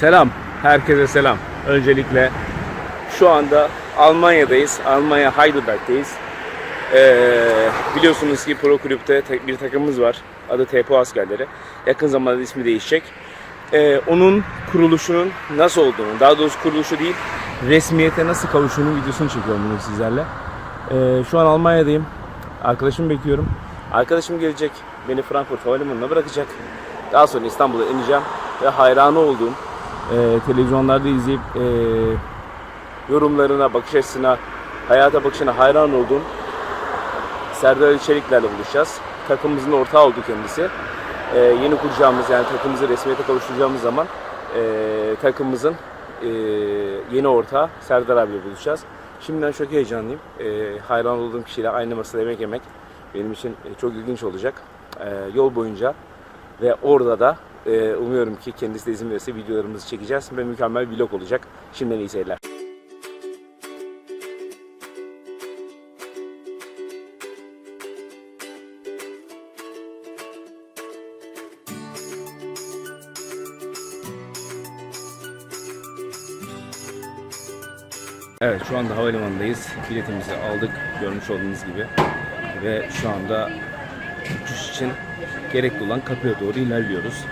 Selam, herkese selam. Öncelikle şu anda Almanya'dayız. Almanya Heidelberg'teyiz. Ee, biliyorsunuz ki Pro Kulüp'te te- bir takımımız var. Adı TPO Askerleri. Yakın zamanda ismi değişecek. Ee, onun kuruluşunun nasıl olduğunu, daha doğrusu kuruluşu değil, resmiyete nasıl kavuştuğunun videosunu çekiyorum bugün sizlerle. Ee, şu an Almanya'dayım. Arkadaşımı bekliyorum. Arkadaşım gelecek. Beni Frankfurt Havalimanı'na bırakacak. Daha sonra İstanbul'a ineceğim. Ve hayranı olduğum, e, televizyonlarda izleyip e, yorumlarına, bakış açısına, hayata bakışına hayran olduğum Serdar Ali buluşacağız. Takımımızın ortağı oldu kendisi. E, yeni kuracağımız yani takımımızı resmiyete kavuşturacağımız zaman e, takımımızın e, yeni ortağı Serdar abiyle buluşacağız. Şimdiden çok heyecanlıyım. E, hayran olduğum kişiyle aynı masada yemek yemek benim için e, çok ilginç olacak. E, yol boyunca ve orada da e, umuyorum ki kendisi de izin verirse videolarımızı çekeceğiz ve mükemmel bir vlog olacak. Şimdiden iyi seyirler. Evet şu anda havalimanındayız. Biletimizi aldık görmüş olduğunuz gibi. Ve şu anda uçuş için gerekli olan kapıya doğru ilerliyoruz.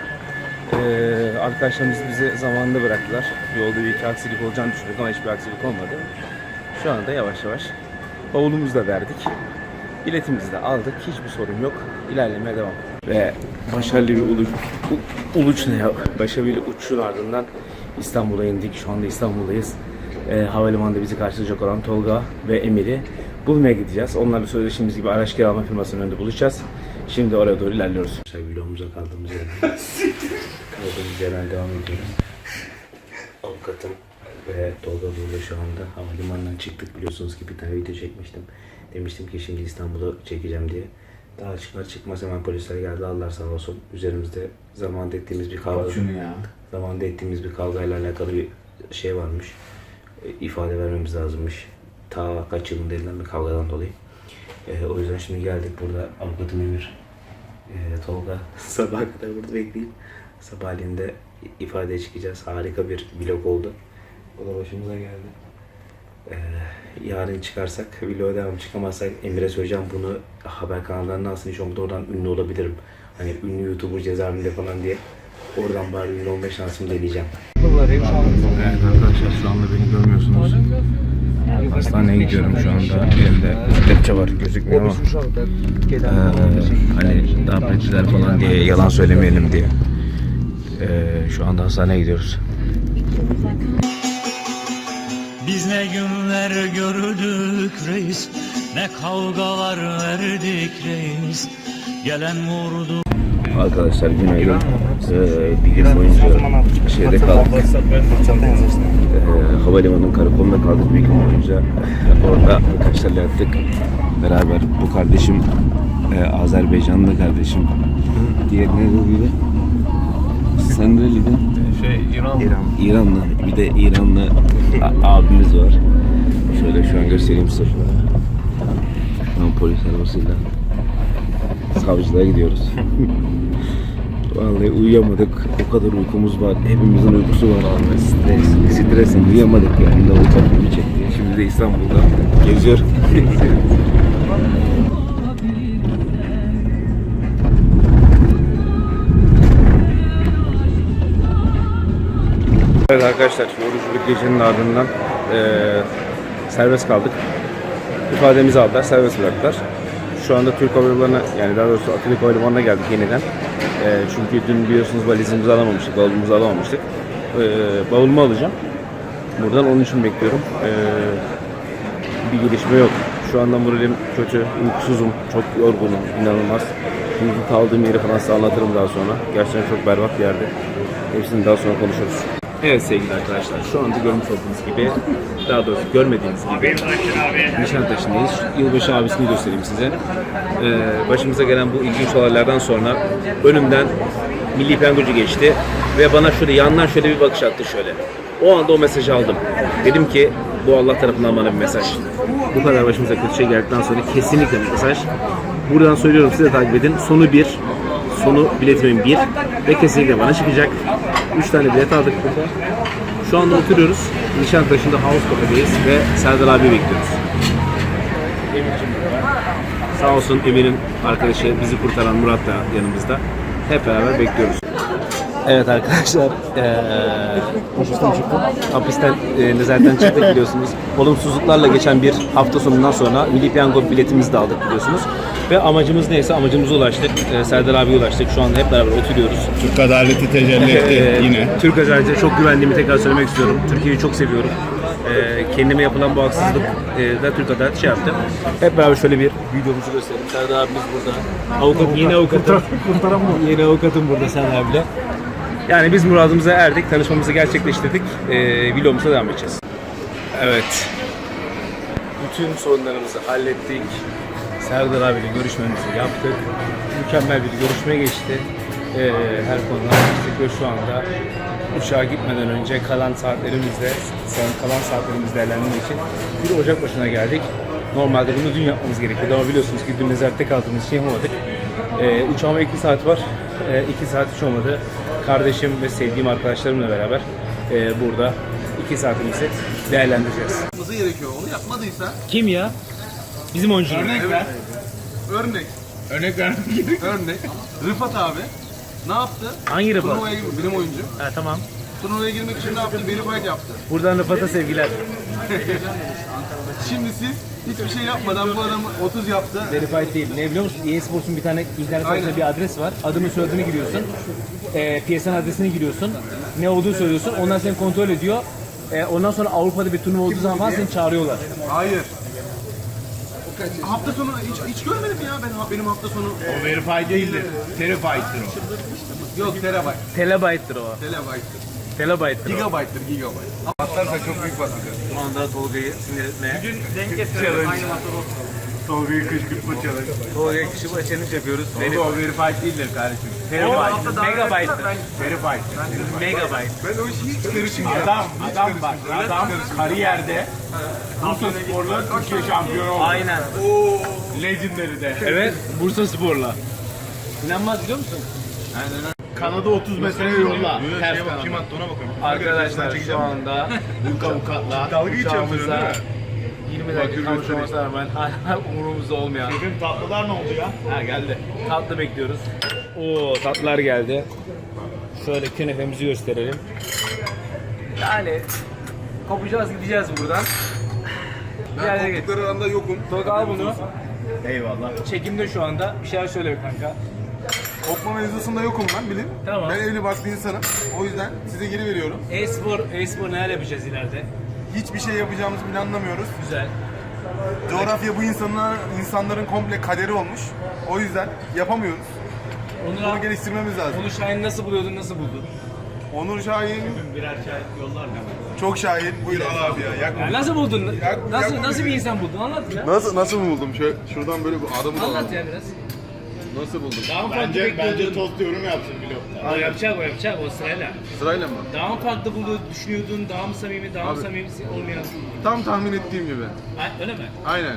Ee, arkadaşlarımız bizi zamanında bıraktılar. Yolda bir iki aksilik olacağını düşündük ama hiçbir aksilik olmadı. Şu anda yavaş yavaş bavulumuzu da verdik. Biletimizi de aldık. Hiçbir sorun yok. İlerlemeye devam. Ve başarılı bir uluç, u- uluç ne ya? Başarılı bir uçuşun ardından İstanbul'a indik. Şu anda İstanbul'dayız. Ee, havalimanında bizi karşılayacak olan Tolga ve Emir'i bulmaya gideceğiz. Onlarla sözleştiğimiz gibi araç kiralama firmasının önünde buluşacağız. Şimdi oraya doğru ilerliyoruz. Vlogumuza kaldığımız yerden kaldığımız yerden devam ediyoruz. Avukatım ve Tolga burada şu anda havalimanından çıktık. Biliyorsunuz ki bir tane video çekmiştim. Demiştim ki şimdi İstanbul'u çekeceğim diye. Daha çıkar çıkmaz hemen polisler geldi Allah sağ olsun. Üzerimizde zamanında ettiğimiz bir kavga, Şunu ya. zamanında ettiğimiz bir kavgayla alakalı bir şey varmış. E, ifade vermemiz lazımmış. Ta kaç yılında edilen bir kavgadan dolayı. E, o yüzden şimdi geldik burada avukatım Emir. E, Tolga sabaha kadar burada bekleyip sabahleyin de ifadeye çıkacağız. Harika bir vlog oldu. O da başımıza geldi. E, yarın çıkarsak vloga devam çıkamazsak Emir'e söyleyeceğim bunu haber kanallarına alsın hiç olmadı oradan ünlü olabilirim. Hani ünlü YouTuber cezaevinde falan diye. Oradan bari ünlü olma şansımı deneyeceğim. Evet arkadaşlar şu anda beni görmüyorsunuz. Hastaneye gidiyorum şu anda. Elimde kelepçe var gözükmüyor ama. Ee, hani daha pençeler falan diye yalan söylemeyelim diye. Ee, şu anda hastaneye gidiyoruz. Biz ne günler gördük reis Ne kavgalar verdik reis Gelen vurdu Arkadaşlar günaydın. Ee, bir gün boyunca şeyde kaldık. Ee, havalimanının karakolunda kaldık bir gün boyunca. Orada arkadaşlarla yattık. Beraber bu kardeşim e, Azerbaycanlı kardeşim. Diğer ne dedi? Sen nereliydin? Şey İran. İran. İranlı. Bir de İranlı abimiz var. Şöyle şu an göstereyim size. Şu an polis arabasıyla savcılığa gidiyoruz. Vallahi uyuyamadık. O kadar uykumuz var. Hepimizin uykusu var abi. Stres. Stresin uyuyamadık yani. Davul gibi çekti. Şimdi de İstanbul'da geziyor. Evet arkadaşlar, yorucu bir gecenin ardından eee serbest kaldık. İfademizi aldılar, serbest bıraktılar. Şu anda Türk Hava Yolları'na, yani daha doğrusu Atatürk Havalimanı'na geldik yeniden. Eee, çünkü dün biliyorsunuz valizimizi alamamıştık, bavulumuzu alamamıştık. Eee bavulumu alacağım. Buradan onun için bekliyorum. Eee, bir gelişme yok. Şu anda moralim kötü, uykusuzum, çok yorgunum, inanılmaz. Şimdi kaldığım yeri falan size anlatırım daha sonra. Gerçekten çok berbat bir yerde. Hepsini daha sonra konuşuruz. Evet sevgili arkadaşlar, şu anda görmüş olduğunuz gibi, daha doğrusu görmediğiniz gibi Nişantaşı'ndayız. Yılbaşı abisini göstereyim size. Ee, başımıza gelen bu ilginç olaylardan sonra önümden milli piyangocu geçti ve bana şöyle yandan şöyle bir bakış attı şöyle. O anda o mesajı aldım. Dedim ki bu Allah tarafından bana bir mesaj. Bu kadar başımıza kötü şey geldikten sonra kesinlikle bir mesaj. Buradan söylüyorum size takip edin. Sonu bir, sonu biletimin bir ve kesinlikle bana çıkacak. 3 tane bilet aldık burada. Şu anda oturuyoruz. Nişantaşı'nda House Cafe'deyiz ve Serdar abi bekliyoruz. Sağ olsun Emir'in arkadaşı bizi kurtaran Murat da yanımızda. Hep beraber bekliyoruz. Evet arkadaşlar, eee hapisten çıktık. Hapisten eee, nezaretten çıktık biliyorsunuz. Olumsuzluklarla geçen bir hafta sonundan sonra Milli Piyango biletimizi de aldık biliyorsunuz. Ve amacımız neyse amacımıza ulaştık. Eee, Serdar abiye ulaştık. Şu anda hep beraber oturuyoruz. Türk adaleti tecelli etti Eee, yine. Türk adaleti çok güvendiğimi tekrar söylemek istiyorum. Türkiye'yi çok seviyorum. Eee, kendime yapılan bu haksızlık eee, da Türk adaleti şey yaptı. Hep beraber şöyle bir videomuzu gösterelim. Serdar abimiz burada. Avukat, yeni avukatım. yeni avukatım burada Serdar abiyle. Yani biz muradımıza erdik, tanışmamızı gerçekleştirdik. Ee, vlogumuza devam edeceğiz. Evet. Bütün sorunlarımızı hallettik. Serdar abiyle görüşmemizi yaptık. Mükemmel bir görüşme geçti. Ee, her konuda anlaştık ve şu anda uçağa gitmeden önce kalan saatlerimizde, son kalan saatlerimiz değerlendirmek için bir Ocak başına geldik. Normalde bunu dün yapmamız gerekiyordu ama biliyorsunuz ki dün nezarette kaldığımız için yapamadık. Ee, uçağıma 2 saat var. 2 saat hiç olmadı. Kardeşim ve sevdiğim arkadaşlarımla beraber e, burada 2 saatimizi değerlendireceğiz. gerekiyor. Onu yapmadıysa Kim ya? Bizim oyuncular. örnek ver. Örnek. Örnek ver. Örnek. Rıfat abi ne yaptı? Hangi Rıfat? Turnuvaya girdi. Benim oyuncu. Ha tamam. Turnuvaya girmek için ne yaptı? Verified yaptı. Buradan Rıfat'a sevgiler. Şimdi siz hiçbir şey yapmadan bu adamı 30 yaptı. Verified değil. Ne biliyor musun? EA Sports'un bir tane internet sitesinde bir adres var. Adını soyadını giriyorsun. E, PSN adresini giriyorsun. Ne olduğunu söylüyorsun. Ondan seni kontrol ediyor. E, ondan sonra Avrupa'da bir turnuva olduğu zaman seni çağırıyorlar. Hayır. Hafta sonu hiç, hiç görmedim ya ben benim hafta sonu. O verify değildir. Terrified'dir o. Yok terabayt. Terabayttır o. Terabayttır. Terabayttır o. Gigabayttır gigabayt. Atlarsa çok büyük basacak. Şu anda Tolga'yı sinir etmeye. Bugün Tolga'yı kışkırtma challenge. Tolga'ya kışıma challenge yapıyoruz. Tolga o verified değildir kardeşim. Terabayt. Megabayttır. Verified. Megabayt. Ben o işi hiç karışmıyor. Adam, adam bak, adam kariyerde Bursa Spor'la Türkiye şampiyonu oldu. Aynen. Legendary de. Evet. Bursa Spor'la. İnanmaz biliyor musun? Kanada 30 metre yolla. Ters kanada. Kim attı ona bakalım. Arkadaşlar şu anda Büyük avukatla. Dalga geçiyorum uçağımıza 20 dakika konuşmamasına rağmen hala umurumuzda olmayan. Bugün tatlılar ne oldu ya? Ha geldi. Tatlı bekliyoruz. Oo tatlılar geldi. Şöyle künefemizi gösterelim. Yani kopacağız gideceğiz buradan. Ben Yani koltukları arasında yokum. Tolga al bunu. Eyvallah. Çekimde şu anda. Bir şeyler söyle be kanka. Okuma mevzusunda yokum ben bilin. Tamam. Ben evli barklı insanım. O yüzden size geri veriyorum. E-spor, e-spor neler yapacağız ileride? Hiçbir şey yapacağımızı bile anlamıyoruz. Güzel. Coğrafya bu insanlar, insanların komple kaderi olmuş. O yüzden yapamıyoruz. Onur, Bunu geliştirmemiz lazım. Onur Şahin'i nasıl buluyordun, nasıl buldun? Onur Şahin, Birer çay yollar mı? çok Şahin. Buyur al abi ya. Yak. Ya nasıl buldun? Ya- Nasıl ya- nasıl bir insan buldun? Anlat ya. Nasıl nasıl buldum? Şöyle şuradan böyle bir adamı da Anlat ya biraz. Nasıl buldum? Daha mı farklı Bence, bekliyordun? bence tost yorum yapsın vlogda. O yapacak o yapacak o sırayla. Sırayla mı? Daha mı farklı bulduğunu düşünüyordun? Daha mı samimi, daha mı Abi. samimi olmayan? Tam tahmin ettiğim gibi. Ha, öyle mi? Aynen.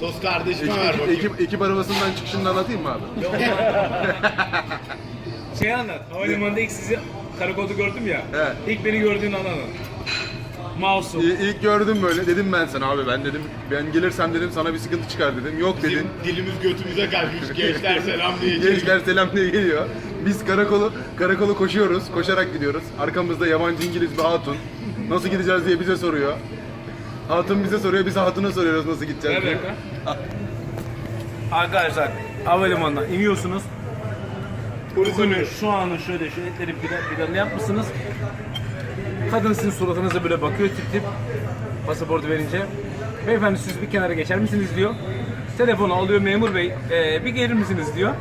Tost kardeşime ver ekip, bakayım. ekip, ekip arabasından çıkışını anlatayım mı abi? Şey anlat. Havalimanında ilk sizi karakolda gördüm ya. Evet. İlk beni gördüğün an anlat. Masum. İ- İlk gördüm böyle. Dedim ben sana abi ben dedim. Ben gelirsem dedim sana bir sıkıntı çıkar dedim. Yok dedin. Dilimiz götümüze kaçmış. Gençler selam diyeceğiz. Gençler selam diye geliyor. Biz karakolu karakolu koşuyoruz. Koşarak gidiyoruz. Arkamızda yabancı İngiliz bir hatun. Nasıl gideceğiz diye bize soruyor. Hatun bize soruyor. Biz hatuna soruyoruz nasıl gideceğiz diye. Arkadaşlar havalimanına iniyorsunuz. Bugünün şu anın şöyle şu etleri bir planını yapmışsınız. Kadın sizin suratınıza böyle bakıyor tip tip pasaportu verince. Beyefendi siz bir kenara geçer misiniz diyor. Telefonu alıyor memur bey "Ee, bir gelir misiniz diyor.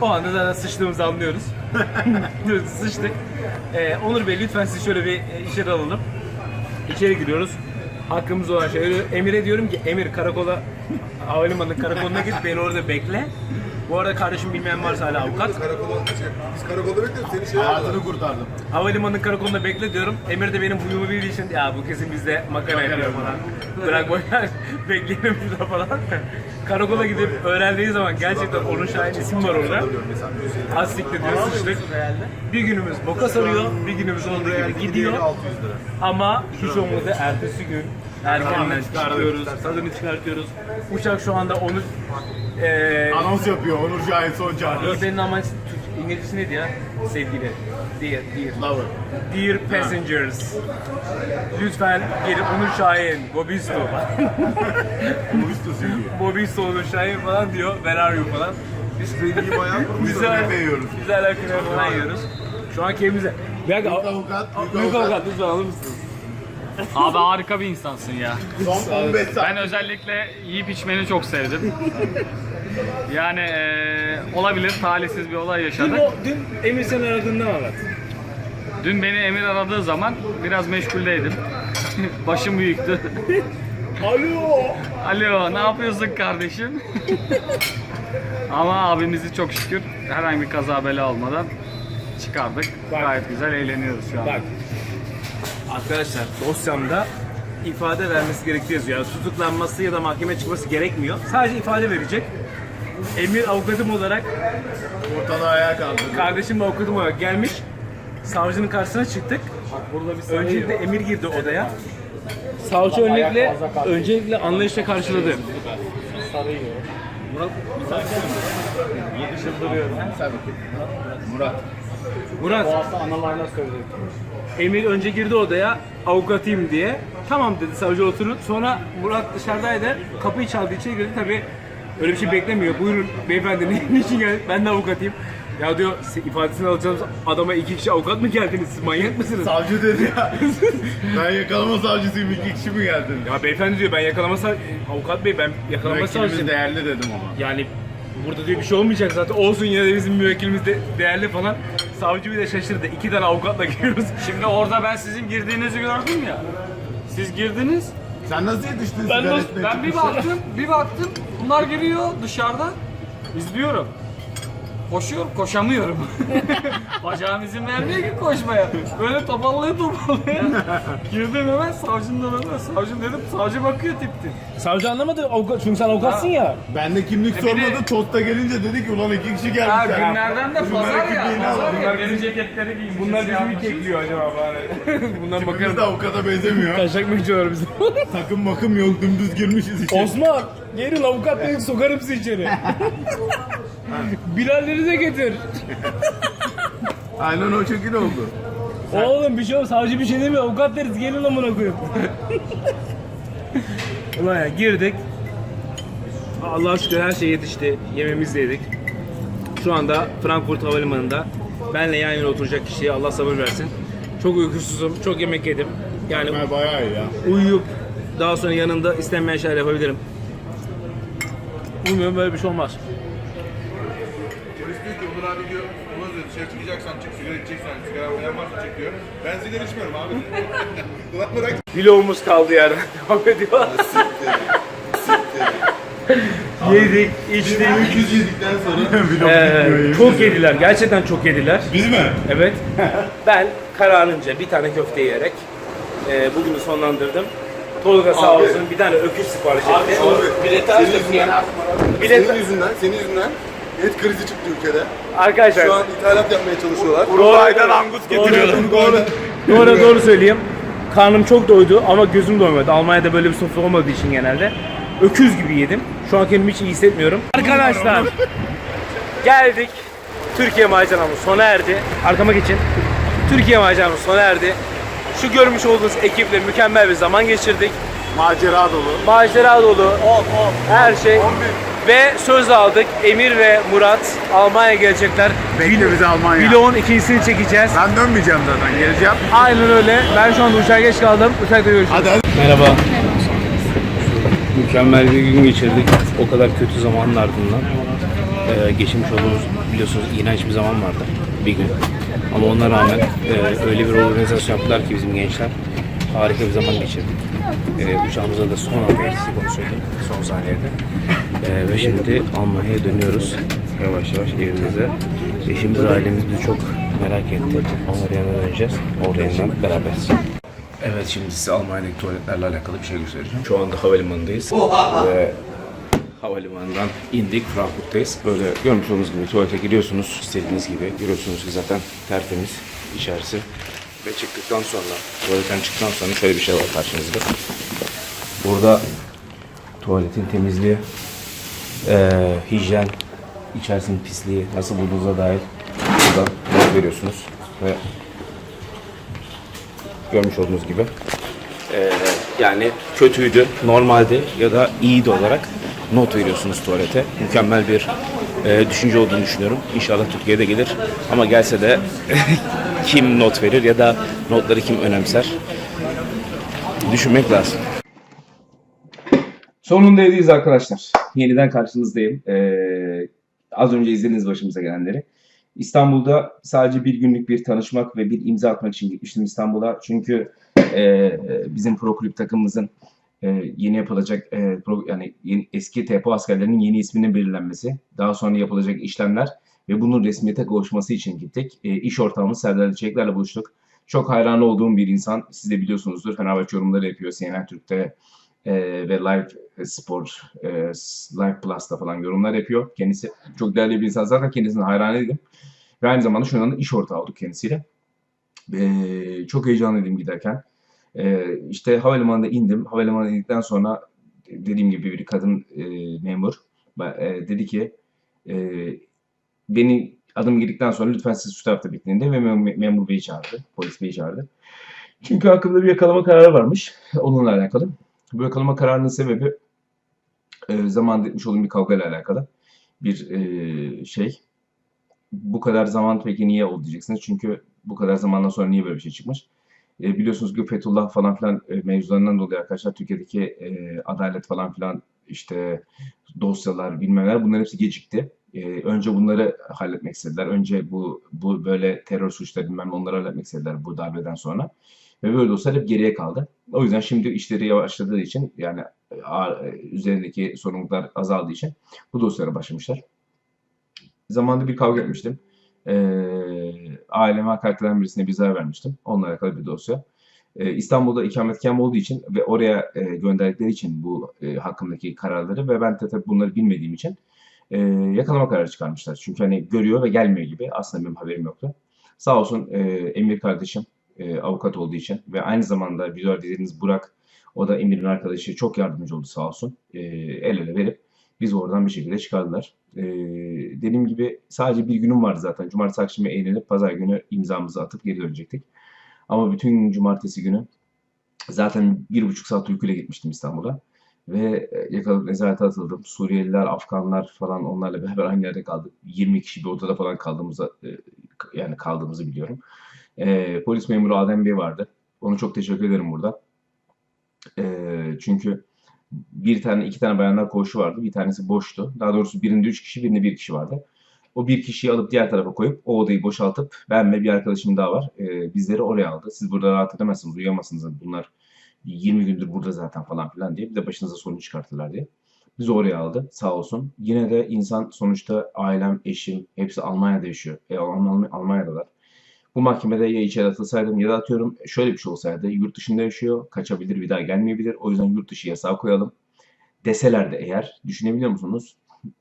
O anda zaten sıçtığımızı anlıyoruz. Sıçtık. Ee, Onur Bey lütfen sizi şöyle bir e, içeri alalım. İçeri giriyoruz. Hakkımız olan şey. Emir'e diyorum ki Emir karakola havalimanının karakoluna git beni orada bekle. Bu arada kardeşim bilmeyen varsa hala avukat. Karakola, biz karakolda bekliyoruz. Seni şey Hayatını kurtardım. Havalimanının karakolunda bekle diyorum. Emir de benim huyumu bildiği için ya bu kesin bizde makara yapıyor falan. Bırak boyver bekleyelim şurada falan. karakola gidip öğrendiği zaman gerçekten Onur Şahin isim var orada. Hastikle diyor sıçtık. Bir günümüz boka sarıyor, bir günümüz olduğu gibi gidiyor. Ama hiç olmadı ertesi gün erkenden çıkartıyoruz, tadını çıkartıyoruz. Uçak şu anda onu eee Anons yapıyor Onur Şahin son çağrı. senin amaç Türk- İngilizcesi neydi ya? Sevgili. Dear, dear. Lover. Dear passengers. Lütfen gelin Onur Şahin, Bobisto. Uluslu söylüyor. Bobisto Onur Şahin falan diyor. Where are you falan. Biz güzel, Nefe yiyoruz. güzel alaklar falan yiyoruz. Şu an kendimize. Bir dakika, Avukat, büyük avukat lütfen alır mısınız? Abi harika bir insansın ya. Son 15 saat. Ben özellikle yiyip içmeni çok sevdim. Yani eee, olabilir talihsiz bir olay Dün, yaşadık. o, dün Emir seni aradığında mı anlat? Dün beni Emir aradığı zaman biraz meşguldeydim. Başım büyüktü. Alo. Alo ne yapıyorsun kardeşim? Ama abimizi çok şükür herhangi bir kaza bela olmadan çıkardık. Gayet güzel eğleniyoruz şu an. Bak. Arkadaşlar dosyamda ifade vermesi gerektiği yazıyor. Yani tutuklanması ya da mahkemeye çıkması gerekmiyor. Sadece ifade verecek. Emir avukatım olarak, Ortalığı ayağa kaldırdı. kardeşim avukatım olarak gelmiş. Savcının karşısına çıktık. Öncelikle Emir girdi odaya. Savcı öncelikle, öncelikle anlayışla karşıladı. Murat. Murat. Emir önce girdi odaya avukatıyım diye. Tamam dedi savcı oturun. Sonra Murat dışarıdaydı. Kapıyı çaldı içeri girdi. Tabii öyle bir şey beklemiyor. Buyurun beyefendi ne- niçin geldin? Ben de avukatıyım. Ya diyor "siz ifadesini alacağınız adama iki kişi avukat mı geldiniz? Siz manyak mısınız? Savcı dedi ya. ben yakalama savcısıyım iki kişi mi geldin? Ya beyefendi diyor ben yakalama sav- avukat bey ben yakalama Müvekkilimiz savcısıyım. değerli dedim ama. Yani burada diyor bir şey olmayacak zaten. Olsun yine de bizim müvekkilimiz de değerli falan. Savcı bir de şaşırdı. İki tane avukatla giriyoruz. Şimdi orada ben sizin girdiğinizi gördüm ya. Siz girdiniz. Sen nasıl yetiştin Ben, sigaretine ben bir baktım, bir baktım. Bunlar giriyor dışarıda. İzliyorum. Koşuyorum, koşamıyorum. Bacağım izin vermiyor ki koşmaya. Böyle topallaya topallaya. Girdim hemen savcının önüne. Savcım dedim, savcı bakıyor tip tip. Savcı anlamadı avukat çünkü sen avukatsın ya. Ben de kimlik E bir de- sormadı. Tosta gelince dedi ki ulan iki kişi gelmiş. Ha ya. günlerden de pazar ya. Pazar ya. Deri ceketleri giymiş. Bunlar bizi mi kekliyor acaba bari? Bundan Biz bakarım. de avukata benzemiyor. Taşak mı içiyorlar bizi? Takım makım yok dümdüz girmişiz içeri. Osman gelin avukat dedik sokarım sizi içeri. Bilalleri de getir. Aynen o şekilde oldu. Oğlum bir şey yok savcı bir şey demiyor avukat deriz gelin amına koyayım. Ulan ya girdik. Allah'a şükür her şey yetişti. Yemeğimizi de yedik. Şu anda Frankfurt Havalimanı'nda benle yan yana oturacak kişiye Allah sabır versin. Çok uykusuzum, çok yemek yedim. Yani Ha, bayağı iyi ya. uyuyup daha sonra yanında istenmeyen şeyler yapabilirim. Umuyorum böyle bir şey olmaz. Onur abi diyor, Onur diyor dışarı çıkacaksan çık, sigara içeceksen, sigara uyan varsa çek diyor. Ben sigara içmiyorum abi. Ulan bırak. Vlogumuz kaldı yerden devam ediyor. Yedik, içtik. Öküz yedikten sonra. Ee, çok yediler, gerçekten çok yediler. Biz mi? Evet. ben kararınca bir tane köfte yiyerek e, bugünü sonlandırdım. Tolga sağ Abi. olsun bir tane öküz sipariş etti. Bileti senin yüzünden, Bilet- senin yüzünden, senin yüzünden et krizi çıktı ülkede. Arkadaşlar Şu an ithalat yapmaya çalışıyorlar. Uruguay'dan angus getiriyorlar. Doğru. doğru doğru söyleyeyim. Karnım çok doydu ama gözüm doymadı. Almanya'da böyle bir sofra olmadığı için genelde. Öküz gibi yedim. Şu an kendimi hiç iyi hissetmiyorum. Arkadaşlar geldik. Türkiye maceramız sona erdi. Arkama geçin. Türkiye maceramız sona erdi. Şu görmüş olduğunuz ekiple mükemmel bir zaman geçirdik. Macera dolu. Macera dolu. Her şey. Ve söz aldık. Emir ve Murat Almanya'ya gelecekler. Bekle bizi Almanya. Vlogun ikincisini çekeceğiz. Ben dönmeyeceğim zaten geleceğim. Aynen öyle. Ben şu anda uçağa geç kaldım. Uçakta görüşürüz. Hadi hadi. Merhaba. Mükemmel bir gün geçirdik. O kadar kötü zamanın ardından. Ee, geçirmiş olduğumuz biliyorsunuz iğrenç bir zaman vardı. Bir gün. Ama ona rağmen e, öyle bir organizasyon yaptılar ki bizim gençler. Harika bir zaman geçirdik. Ee, uçağımıza da son eksi konuşuyorduk. Son saniyede. Ee, ve şimdi Almanya'ya dönüyoruz. Yavaş yavaş evimize. Eşimiz ailemiz bizi çok merak etti. Onları yanına döneceğiz. Orada yeniden beraberiz. Evet şimdi size Almanya'daki tuvaletlerle alakalı bir şey göstereceğim. Şu anda havalimanındayız ve havalimanından indik. Frankfurt'tayız. Böyle görmüş olduğunuz gibi tuvalete giriyorsunuz. istediğiniz gibi. Görüyorsunuz ki zaten tertemiz içerisi. Ve çıktıktan sonra, tuvaletten çıktıktan sonra şöyle bir şey var karşınızda. Burada tuvaletin temizliği, eee hijyen, içerisinin pisliği, nasıl bulduğunuza dair buradan not veriyorsunuz. Ve görmüş olduğunuz gibi eee, yani kötüydü, normaldi ya da iyiydi olarak not veriyorsunuz tuvalete. Mükemmel bir eee, düşünce olduğunu düşünüyorum. İnşallah Türkiye'de gelir. Ama gelse de kim not verir ya da notları kim önemser? Düşünmek lazım. Sonunda evdeyiz arkadaşlar. Yeniden karşınızdayım. Ee, az önce izlediniz başımıza gelenleri. İstanbul'da sadece bir günlük bir tanışmak ve bir imza atmak için gitmiştim İstanbul'a. Çünkü e, bizim pro kulüp takımımızın e, yeni yapılacak e, pro- yani yeni- eski TP askerlerinin yeni isminin belirlenmesi, daha sonra yapılacak işlemler ve bunun resmiyete kavuşması için gittik. E, iş ortağımız Serdar Çelikler'le buluştuk. Çok hayran olduğum bir insan. Siz de biliyorsunuzdur. Fenerbahçe yorumları yapıyor. CNN Türk'te e, ve Live Spor, e, Live Plus'ta falan yorumlar yapıyor. Kendisi çok değerli bir insan. Zaten kendisine hayranıydım. Ve aynı zamanda şu anda iş ortağı olduk kendisiyle. E, çok heyecanlıydım giderken. E, işte havalimanında indim. Havalimanına indikten sonra dediğim gibi bir kadın e, memur e, dedi ki e, beni adım girdikten sonra lütfen siz şu tarafta bekleyin de ve mem- memur beyi çağırdı. Polis beyi çağırdı. Çünkü hakkında bir yakalama kararı varmış. Onunla alakalı. Bu yakalama kararının sebebi e, zamanında etmiş olduğum bir kavgayla alakalı. Bir e, şey. Bu kadar zaman peki niye oldu diyeceksiniz. Çünkü bu kadar zamandan sonra niye böyle bir şey çıkmış? E, biliyorsunuz ki Fethullah falan filan e, mevzularından dolayı arkadaşlar Türkiye'deki e, adalet falan filan işte dosyalar bilmemler bunların hepsi gecikti. E, önce bunları halletmek istediler. Önce bu bu böyle terör suçları bilmem onları halletmek istediler bu darbeden sonra. Ve böyle dosyalar hep geriye kaldı. O yüzden şimdi işleri yavaşladığı için yani üzerindeki sorumluluklar azaldığı için bu dosyalara başlamışlar. Zamanında bir kavga etmiştim. Ee, aileme hakaret eden birisine bir zarar vermiştim. Onunla alakalı bir dosya. Ee, İstanbul'da ikametgahım olduğu için ve oraya e, gönderdikleri için bu e, hakkındaki kararları ve ben de tabii bunları bilmediğim için e, yakalama kararı çıkarmışlar. Çünkü hani görüyor ve gelmiyor gibi. Aslında benim haberim yoktu. Sağ olsun e, Emir kardeşim e, avukat olduğu için ve aynı zamanda videolarda izlediğiniz Burak o da Emir'in arkadaşı çok yardımcı oldu sağ olsun. E, el ele verip biz oradan bir şekilde çıkardılar. E, dediğim gibi sadece bir günüm vardı zaten. Cumartesi akşamı eğlenip pazar günü imzamızı atıp geri dönecektik. Ama bütün cumartesi günü zaten bir buçuk saat uykuyla gitmiştim İstanbul'a. Ve e, yakalanıp nezarete atıldım. Suriyeliler, Afganlar falan onlarla beraber aynı yerde kaldık. 20 kişi bir odada falan kaldığımızı e, yani kaldığımızı biliyorum. E, polis memuru Adem Bey vardı. Ona çok teşekkür ederim burada. E, çünkü bir tane iki tane bayanlar koğuşu vardı. Bir tanesi boştu. Daha doğrusu birinde üç kişi, birinde bir kişi vardı. O bir kişiyi alıp diğer tarafa koyup o odayı boşaltıp ben ve bir arkadaşım daha var. E, bizleri oraya aldı. Siz burada rahat edemezsiniz, uyuyamazsınız. Bunlar 20 gündür burada zaten falan filan diye. Bir de başınıza sorun çıkartırlar diye. Bizi oraya aldı sağ olsun. Yine de insan sonuçta ailem, eşim hepsi Almanya'da yaşıyor. E, Alm- Almanya'dalar. Bu mahkemede ya içeri atılsaydım ya da atıyorum şöyle bir şey olsaydı yurt dışında yaşıyor, kaçabilir bir daha gelmeyebilir. O yüzden yurt dışı yasağı koyalım. Deseler de eğer düşünebiliyor musunuz?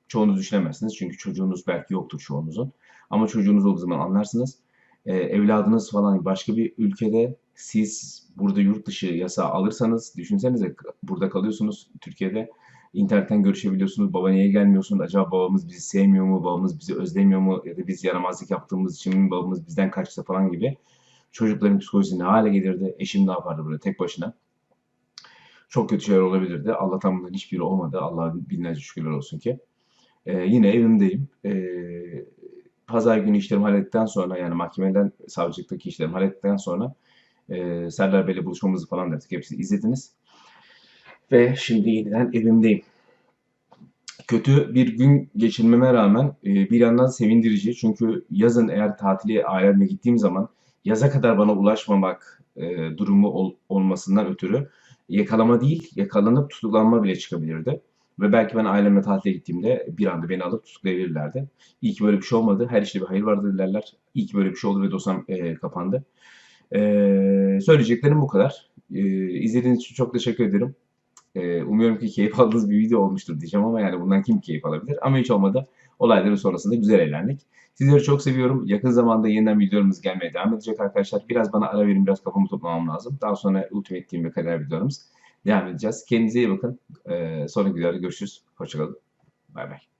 Çoğunuz düşünemezsiniz çünkü çocuğunuz belki yoktur çoğunuzun. Ama çocuğunuz olduğu zaman anlarsınız. Ee, evladınız falan başka bir ülkede siz burada yurt dışı yasağı alırsanız düşünsenize burada kalıyorsunuz Türkiye'de internetten görüşebiliyorsunuz. Baba niye gelmiyorsun? Acaba babamız bizi sevmiyor mu? Babamız bizi özlemiyor mu? Ya da biz yaramazlık yaptığımız için mi babamız bizden kaçtı falan gibi. Çocukların psikolojisi ne hale gelirdi? Eşim ne yapardı böyle tek başına? Çok kötü şeyler olabilirdi. Allah'tan bunların hiçbiri olmadı. Allah'a binlerce şükürler olsun ki. Ee, yine evimdeyim. Ee, pazar günü işlerimi hallettikten sonra yani mahkemeden savcılıktaki işlerimi hallettikten sonra e, Serdar Bey'le buluşmamızı falan da hepsini izlediniz. Ve şimdi yeniden evimdeyim. Kötü bir gün geçirmeme rağmen e, bir yandan sevindirici. Çünkü yazın eğer tatile ailemle gittiğim zaman yaza kadar bana ulaşmamak e, durumu ol- olmasından ötürü yakalama değil, yakalanıp tutuklanma bile çıkabilirdi. Ve belki ben ailemle tatile gittiğimde bir anda beni alıp tutuklayabilirlerdi. İyi ki böyle bir şey olmadı. Her işte bir hayır vardır derler. İyi ki böyle bir şey oldu ve dosyam e, kapandı. E, söyleyeceklerim bu kadar. E, izlediğiniz için çok teşekkür ederim. Ee, umuyorum ki keyif aldığınız bir video olmuştur diyeceğim ama yani bundan kim keyif alabilir? Ama hiç olmadı olayların sonrasında güzel eğlendik. Sizleri çok seviyorum. Yakın zamanda yeniden videolarımız gelmeye devam edecek arkadaşlar. Biraz bana ara verin, biraz kafamı toplamam lazım. Daha sonra Ultimate Team ve kariyer videolarımız devam edeceğiz. Kendinize iyi bakın. Ee, sonraki videoda görüşürüz. Hoşçakalın. Bay bay.